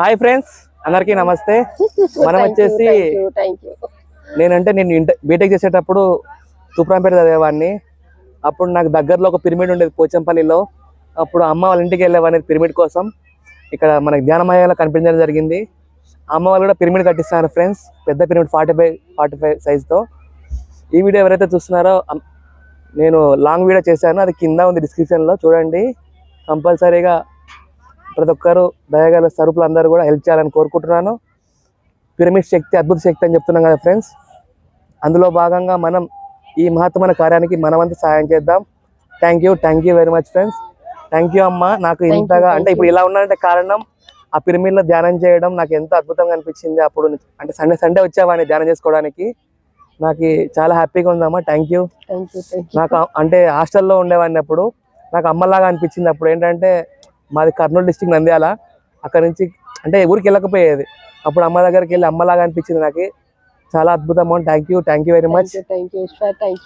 Hi friends అందరికీ నమస్తే. మనం వచ్చేసి నేనంటే నేను బీటెక్ చేసేటప్పుడు తూప్రాంపేట చదివేవాడిని. అప్పుడు నాకు దగ్గరలో ఒక పిరమిడ్ ఉండేది పోచంపల్లిలో. అప్పుడు అమ్మ వాళ్ళ ఇంటికి వెళ్ళేవాడిని పిరమిడ్ కోసం. ఇక్కడ మనకి ధ్యానమయ్యలో కనిపించడం జరిగింది. అమ్మ వాళ్ళు కూడా పిరమిడ్ కట్టిస్తున్నారు ఫ్రెండ్స్. పెద్ద pyramid forty five forty five సైజ్తో ఈ వీడియో ఎవరైతే చూస్తున్నారో నేను లాంగ్ వీడియో చేశాను. అది కింద ఉంది డిస్క్రిప్షన్లో చూడండి. కంపల్సరీగా ప్రతి ఒక్కరు దయగల స్వరూపులు అందరూ కూడా హెల్ప్ చేయాలని కోరుకుంటున్నాను. పిరమిడ్ శక్తి అద్భుత శక్తి అని చెప్తున్నాం కదా ఫ్రెండ్స్. అందులో భాగంగా మనం ఈ మహత్తమైన కార్యానికి మనమంతా సహాయం చేద్దాం. Thank you thank you very much friends thank you అమ్మ నాకు ఇంతగా అంటే ఇప్పుడు ఇలా ఉన్నానంటే కారణం ఆ పిరమిడ్లో ధ్యానం చేయడం నాకు ఎంతో అద్భుతంగా అనిపించింది అప్పుడు అంటే సండే సండే వచ్చేవాడిని ధ్యానం చేసుకోవడానికి. నాకు చాలా హ్యాపీగా ఉందమ్మా థ్యాంక్ యూ నాకు అంటే హాస్టల్లో ఉండేవాడిని అప్పుడు నాకు అమ్మలాగా అనిపించింది అప్పుడు. ఏంటంటే మాది కర్నూలు డిస్టిక్ నంద్యాల. అక్కడ నుంచి అంటే ఊరికి వెళ్ళకపోయేది. అప్పుడు అమ్మ దగ్గరికి వెళ్ళి అమ్మలాగా అనిపించింది నాకు. చాలా అద్భుతం thank you thank you very much thank you thank you